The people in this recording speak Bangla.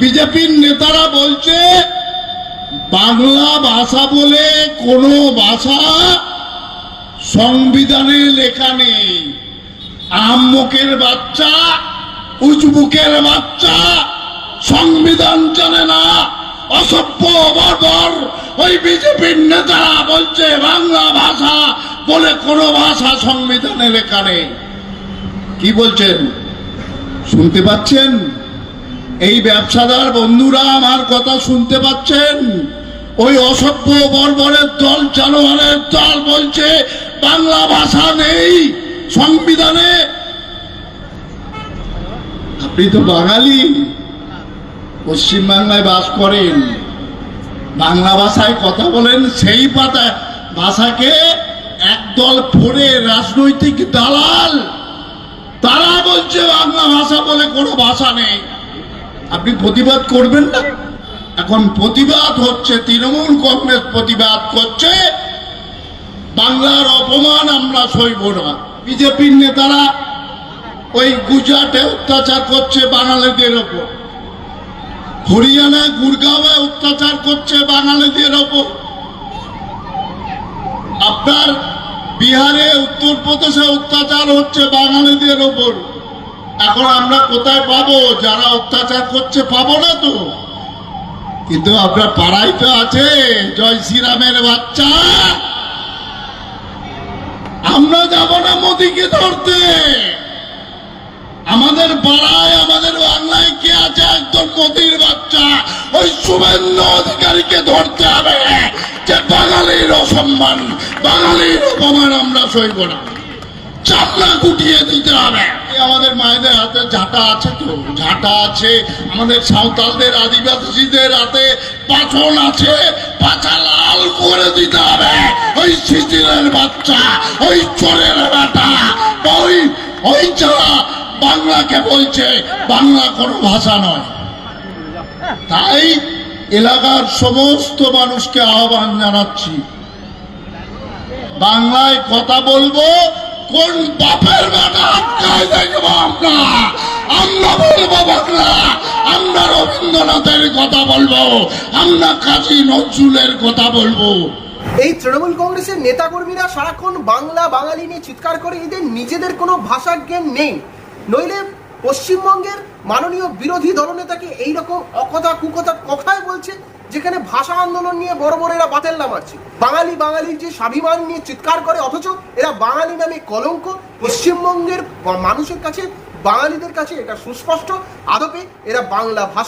বিজেপির নেতারা বলছে, বাংলা ভাষা বলে কোনো ভাষা সংবিধানে লেখা নেই। আহম্মকের বাচ্চা উজবুকের বাচ্চা, সংবিধান জানে না। অসভ্য বর্বর ওই বিজেপির নেতারা বলছে, বাংলা ভাষা বলে কোনো ভাষা সংবিধানে লেখা নেই। কি বলছেন? শুনতে পাচ্ছেন? এই ব্যবসাদার বন্ধুরা আমার কথা শুনতে পাচ্ছেন? ওই অসভ্য বর্বরের দল, জানোয়ারের দল বলছে, বাংলা ভাষা নেই, সংবিধানে। আপনি তো বাঙালি। পশ্চিমবাংলায় বাস করেন। বাংলা ভাষায় কথা বলেন, সেই পাতা ভাষাকে একদল পড়ে রাজনৈতিক দালাল, তারা বলছে বাংলা ভাষা বলে কোনো ভাষা নেই। আপনি প্রতিবাদ করবেন না। এখন প্রতিবাদ হচ্ছে, তৃণমূল কংগ্রেস প্রতিবাদ করছে। বাংলার অপমান আমরা সইব না। বিজেপির নেতারা ওই গুজরাটে অত্যাচার করছে বাঙালিদের ওপর। হরিয়ানা গুরগাঁওয়ে অত্যাচার করছে বাঙালিদের ওপর। আপনার বিহারে, উত্তরপ্রদেশে অত্যাচার হচ্ছে বাঙালিদের ওপর। এখন আমরা কোথায় পাবো? যারা অত্যাচার করছে, পাবো না তো। কিন্তু আপনার পাড়ায় তো আছে জয় শ্রীরামের বাচ্চা। আমরা যাব না মোদিকে ধরতে। আমাদের পাড়ায়, আমাদের বাংলায় কে আছে? একজন মোদির বাচ্চা। ওই শুভেন্দু অধিকারীকে ধরতে হবে। যে বাঙালির অসম্মান, বাঙালির অপমান আমরা সইব না। চামড়া গুটিয়ে দিতে হবে। আমাদের মায়েদের হাতে ঝাঁটা আছে তো, ঝাঁটা আছে। আমাদের সাঁওতালদের, আদিবাসীদের হাতে পাছন আছে। পাছা লাল করে দিতে হবে। ওই শিশিরের বাচ্চা, ওই চোরের বেটা, ওই ওই যারা বাংলাকে বলছে, বাংলা কোনো ভাষা নয়। তাই এলাকার সমস্ত মানুষকে আহ্বান জানাচ্ছি। বাংলায় কথা বলব কোন বাপের আমরা? বলব বাংলা আমরা রবীন্দ্রনাথের কথা বলব, আমরা কাজী নজরুলের কথা বলব। এই তৃণমূল কংগ্রেসের নেতাকর্মীরা সারাক্ষণ বাংলা বাঙালি নিয়ে চিৎকার করে এদের নিজেদের কোনো ভাষা জ্ঞান নেই। নইলে পশ্চিমবঙ্গের মাননীয় বিরোধী দলনেতাকে এইরকম অকথা কুকথা কথায় বলছে যেখানে ভাষা আন্দোলন নিয়ে বড় বড় এরা বাতেল্লা নামাচ্ছে। বাঙালি বাঙালির যে স্বাভিমান নিয়ে চিৎকার করে, অথচ এরা বাঙালি নামে কলঙ্ক। পশ্চিমবঙ্গের মানুষের কাছে, বাঙালিদের কাছে এটা সুস্পষ্ট। আদপে এরা বাংলা ভাষা